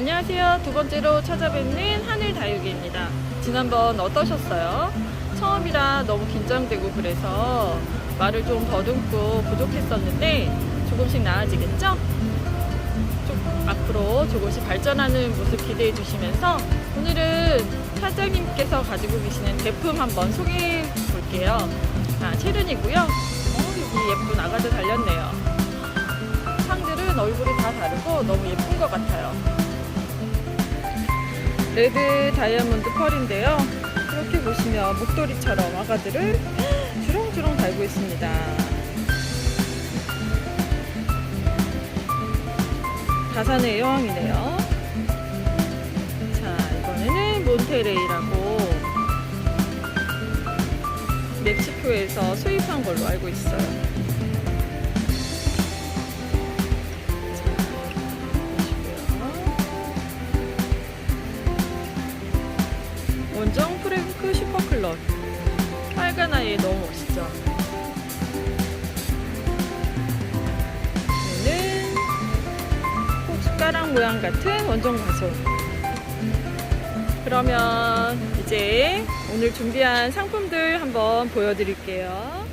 안녕하세요. 두 번째로 찾아뵙는 하늘 다육이입니다. 지난번 어떠셨어요? 처음이라 너무 긴장되고 그래서 말을 좀 더듬고 부족했었는데 조금씩 나아지겠죠? 좀 앞으로 조금씩 발전하는 모습 기대해 주시면서 오늘은 사장님께서 가지고 계시는 제품 한번 소개해 볼게요. 레드 다이아몬드 펄인데요. 이렇게 보시면 목도리처럼 아가들을 주렁주렁 달고 있습니다. 다산의 여왕이네요. 자, 이번에는 몬테레이라고 멕시코에서 수입한 걸로 알고 있어요. 있죠? 얘는 숟가락 모양 같은 원정 가솔. 그러면 이제 오늘 준비한 상품들 한번 보여드릴게요.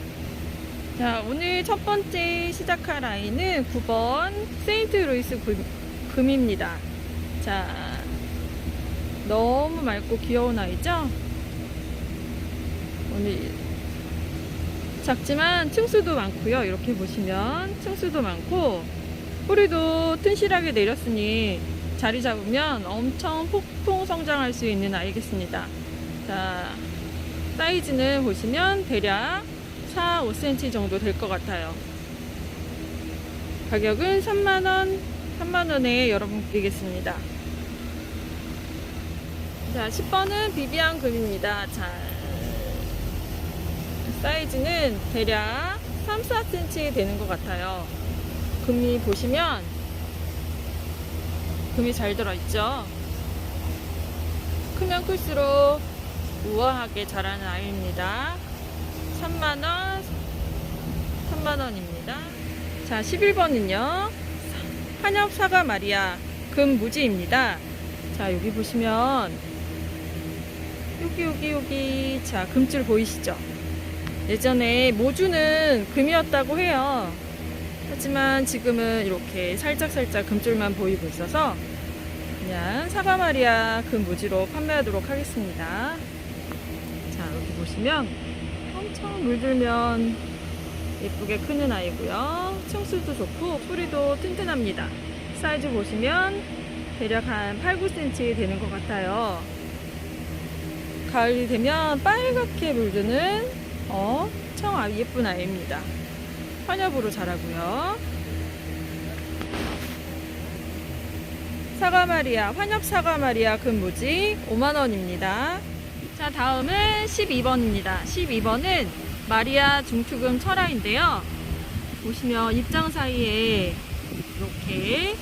자, 오늘 첫 번째 시작할 아이는 9번 세인트 루이스 금, 금입니다. 자, 너무 맑고 귀여운 아이죠? 오늘 작지만 층수도 많고요. 이렇게 보시면 층수도 많고 뿌리도 튼실하게 내렸으니 자리 잡으면 엄청 폭풍 성장할 수 있는 아이겠습니다. 자, 사이즈는 보시면 대략 4, 5cm 정도 될 것 같아요. 가격은 3만원, 3만원에 여러분 드리겠습니다. 자, 10번은 비비안 금입니다. 자, 사이즈는 대략 3, 4cm 되는 것 같아요. 금이 보시면 금이 잘 들어있죠. 크면 클수록 우아하게 자라는 아이입니다. 3만원, 3만원입니다. 자, 11번은요. 한엽 사과 마리아 금 무지입니다. 자, 여기 보시면 여기 여기 여기 자, 금줄 보이시죠? 예전에 모주는 금이었다고 해요. 하지만 지금은 이렇게 살짝살짝 금줄만 보이고 있어서 그냥 사과마리아 금무지로 판매하도록 하겠습니다. 자, 여기 보시면 엄청 물들면 예쁘게 크는 아이고요. 층수도 좋고 뿌리도 튼튼합니다. 사이즈 보시면 대략 한 8, 9cm 되는 것 같아요. 가을이 되면 빨갛게 물드는 아- 예쁜 아이입니다. 환엽으로 자라고요. 사과마리아, 환엽 사과마리아 금무지 5만원입니다. 자, 다음은 12번입니다. 12번은 마리아 중투금 철화인데요. 보시면 입장 사이에 이렇게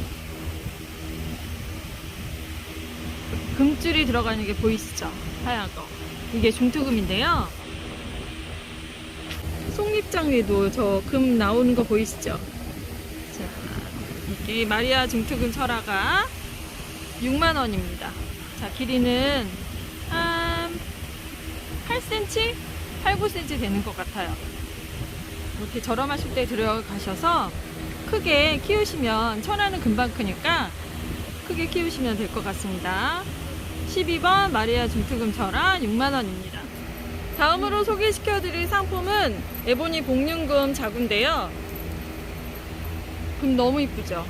금줄이 들어가는 게 보이시죠? 하얀 거. 이게 중투금인데요. 속립장 위에도 저 금 나오는 거 보이시죠? 자, 이게 마리아 중투금 철화가 6만 원입니다. 자, 길이는 한 8cm? 8, 9cm 되는 것 같아요. 이렇게 저렴하실 때 들어가셔서 크게 키우시면 천화는 금방 크니까 크게 키우시면 될 것 같습니다. 12번 마리아 중투금 철화 6만원입니다. 다음으로 소개시켜드릴 상품은 에보니 복륜금 자구인데요. 금 너무 이쁘죠?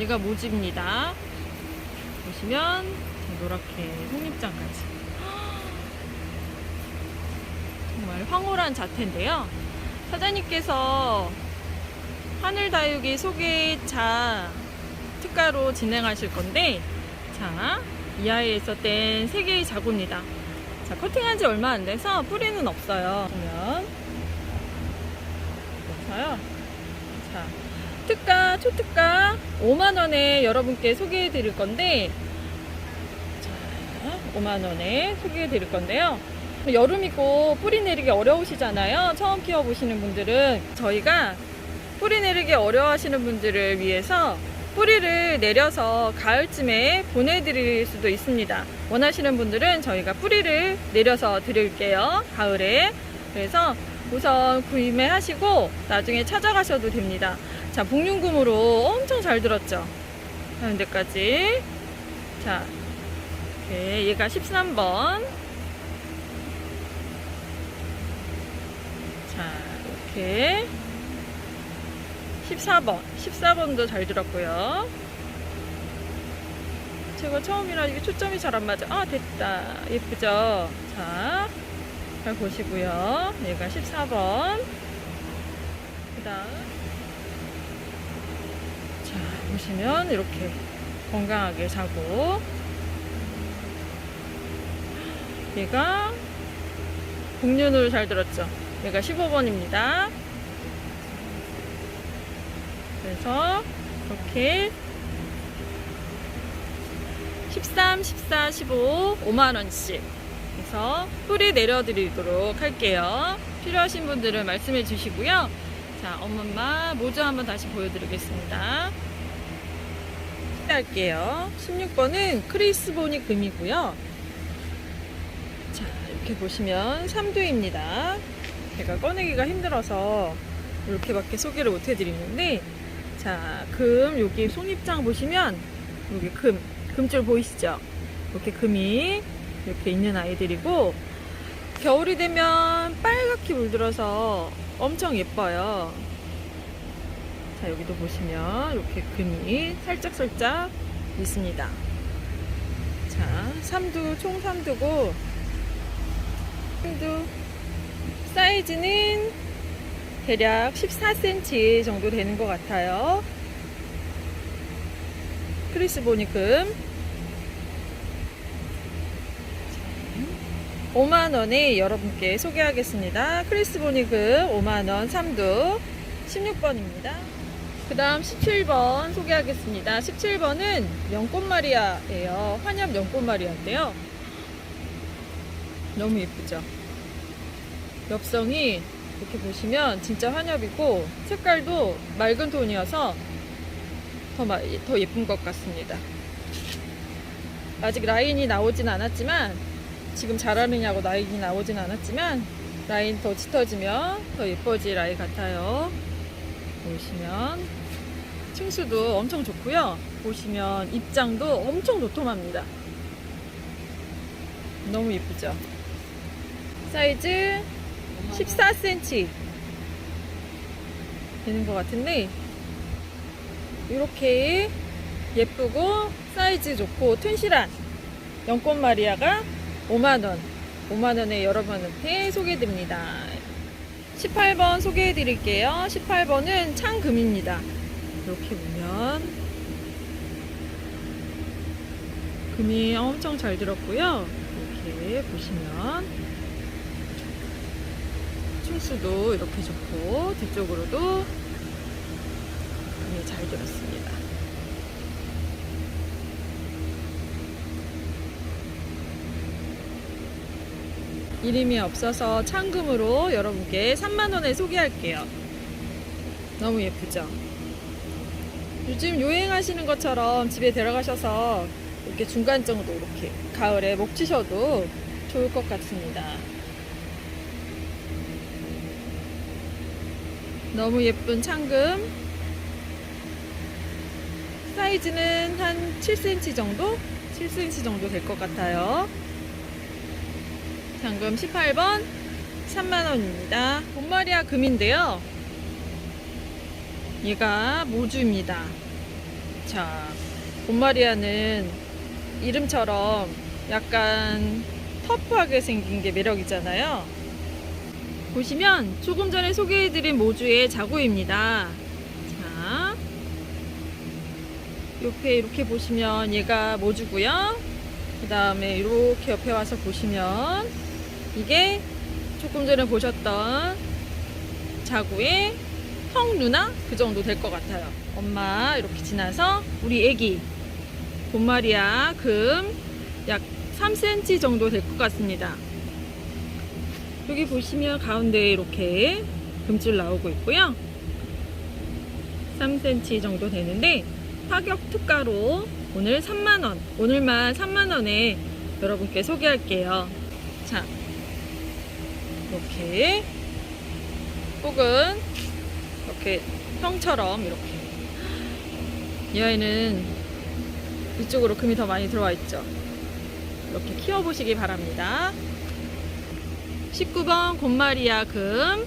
얘가 모집입니다. 보시면 노랗게 속립장까지. 정말 황홀한 자태인데요. 사장님께서 하늘다육이 소개차 특가로 진행하실 건데, 자, 이 아이에 있었던 세 개의 자구입니다. 자, 커팅한 지 얼마 안 돼서 뿌리는 없어요. 보면. 그래서요. 자, 특가, 초특가 5만원에 여러분께 소개해 드릴 건데, 자, 5만원에 소개해 드릴 건데요. 여름이고 뿌리 내리기 어려우시잖아요. 처음 키워보시는 분들은 저희가 뿌리 내리기 어려워하시는 분들을 위해서 뿌리를 내려서 가을쯤에 보내드릴 수도 있습니다. 원하시는 분들은 저희가 뿌리를 내려서 드릴게요. 가을에. 그래서 우선 구매하시고 나중에 찾아가셔도 됩니다. 자, 복륜금으로 엄청 잘 들었죠? 하는 데까지. 자, 이렇게 얘가 13번. 자, 이렇게. 14번. 14번도 잘 들었고요. 제가 처음이라 이게 초점이 잘 안 맞아. 아, 됐다. 예쁘죠? 자, 잘 보시고요. 얘가 14번. 그 다음. 자, 보시면 이렇게 건강하게 자고. 얘가 복륜으로 잘 들었죠? 얘가 15번입니다. 그래서 이렇게 13, 14, 15, 5만원씩 그래서 뿌리 내려드리도록 할게요. 필요하신 분들은 말씀해 주시고요. 자, 엄마 모주 한번 다시 보여드리겠습니다. 할게요. 16번은 크리스보니 금이고요. 자, 이렇게 보시면 3두입니다. 제가 꺼내기가 힘들어서 이렇게밖에 소개를 못 해드리는데 자, 금 여기 송입장 보시면 여기 금, 금줄 보이시죠? 이렇게 금이 이렇게 있는 아이들이고 겨울이 되면 빨갛게 물들어서 엄청 예뻐요. 자, 여기도 보시면 이렇게 금이 살짝살짝 있습니다. 자, 3두, 총 3두고 3두 사이즈는 대략 14cm 정도 되는 것 같아요. 크리스 보니금 5만원에 여러분께 소개하겠습니다. 크리스 보니금 5만원 3두 16번입니다. 그 다음 17번 소개하겠습니다. 17번은 연꽃마리아예요. 환엽 연꽃마리아인데요. 너무 예쁘죠? 엽성이 이렇게 보시면 진짜 환엽이고 색깔도 맑은 톤이어서 더, 마- 더 예쁜 것 같습니다. 아직 라인이 나오진 않았지만 지금 잘하느냐고 라인이 나오진 않았지만 라인 더 짙어지면 더 예뻐질 아이 같아요. 보시면 층수도 엄청 좋고요. 보시면 입장도 엄청 도톰합니다. 너무 예쁘죠? 사이즈 14cm 되는 것 같은데 이렇게 예쁘고 사이즈 좋고 튼실한 연꽃 마리아가 5만원 5만원에 여러분한테 소개해드립니다. 18번 소개해 드릴게요. 18번은 창금입니다. 이렇게 보면 금이 엄청 잘 들었고요. 이렇게 보시면 층수도 이렇게 좋고 뒤쪽으로도 금이 잘 들었습니다 이름이 없어서 창금으로 여러분께 3만원에 소개할게요. 너무 예쁘죠? 요즘 유행하시는 것처럼 집에 들어가셔서 이렇게 중간 정도 이렇게 가을에 목 치셔도 좋을 것 같습니다. 너무 예쁜 창금. 사이즈는 한 7cm 정도? 7cm 정도 될 것 같아요. 잔금 18번 3만원입니다. 본마리아 금인데요. 얘가 모주입니다. 자, 본마리아는 이름처럼 약간 터프하게 생긴 게 매력이잖아요. 보시면 조금 전에 소개해드린 모주의 자구입니다. 자, 옆에 이렇게 보시면 얘가 모주고요. 그 다음에 이렇게 옆에 와서 보시면 이게 조금 전에 보셨던 자구의 형 누나 그 정도 될 것 같아요. 엄마 이렇게 지나서 우리 애기 본마리아 금 약 3cm 정도 될 것 같습니다. 여기 보시면 가운데 이렇게 금줄 나오고 있고요. 3cm 정도 되는데 파격 특가로 오늘 3만원, 오늘만 3만원에 여러분께 소개할게요. 자, 이렇게 혹은 이렇게 형처럼 이렇게 이 아이는 이쪽으로 금이 더 많이 들어와 있죠. 이렇게 키워보시기 바랍니다. 19번 곰마리아 금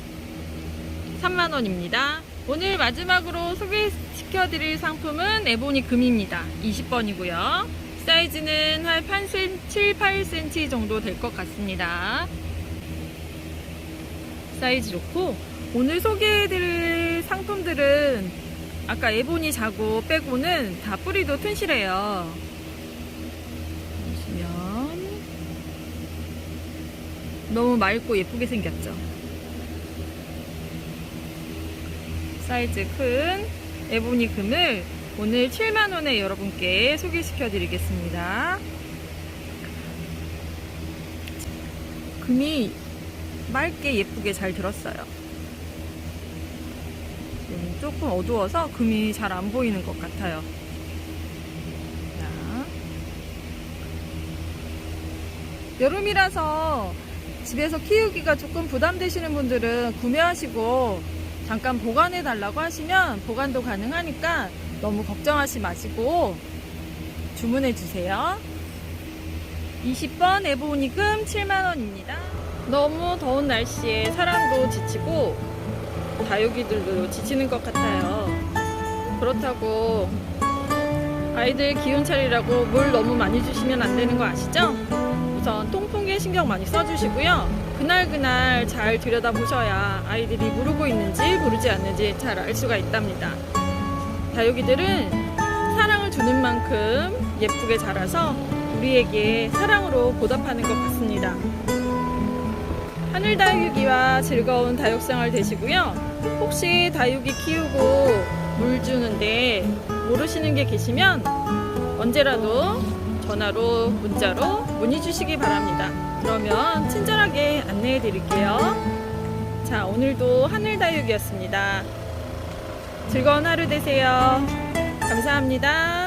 3만원입니다. 오늘 마지막으로 소개시켜드릴 상품은 에보니 금입니다. 20번이고요. 사이즈는 한 8cm, 7, 8cm 정도 될 것 같습니다. 사이즈 좋고 오늘 소개해드릴 상품들은 아까 에보니 자고 빼고는 다 뿌리도 튼실해요. 보시면 너무 맑고 예쁘게 생겼죠. 사이즈 큰 에보니 금을 오늘 7만원에 여러분께 소개시켜 드리겠습니다. 금이 맑게 예쁘게 잘 들었어요. 지금 조금 어두워서 금이 잘 안 보이는 것 같아요. 자. 여름이라서 집에서 키우기가 조금 부담되시는 분들은 구매하시고 잠깐 보관해 달라고 하시면 보관도 가능하니까 너무 걱정하지 마시고 주문해 주세요. 20번 에보니금 7만원입니다. 너무 더운 날씨에 사람도 지치고 다육이들도 지치는 것 같아요. 그렇다고 아이들 기운 차리라고 물 너무 많이 주시면 안 되는 거 아시죠? 우선 통풍에 신경 많이 써주시고요. 그날그날 잘 들여다보셔야 아이들이 무르고 있는지 무르지 않는지 잘 알 수가 있답니다. 다육이들은 사랑을 주는 만큼 예쁘게 자라서 우리에게 사랑으로 보답하는 것 같습니다. 하늘 다육이와 즐거운 다육생활 되시고요. 혹시 다육이 키우고 물 주는데 모르시는 게 계시면 언제라도 전화로 문자로 문의 주시기 바랍니다. 그러면 친절하게 안내해 드릴게요. 자, 오늘도 하늘 다육이었습니다. 즐거운 하루 되세요. 감사합니다.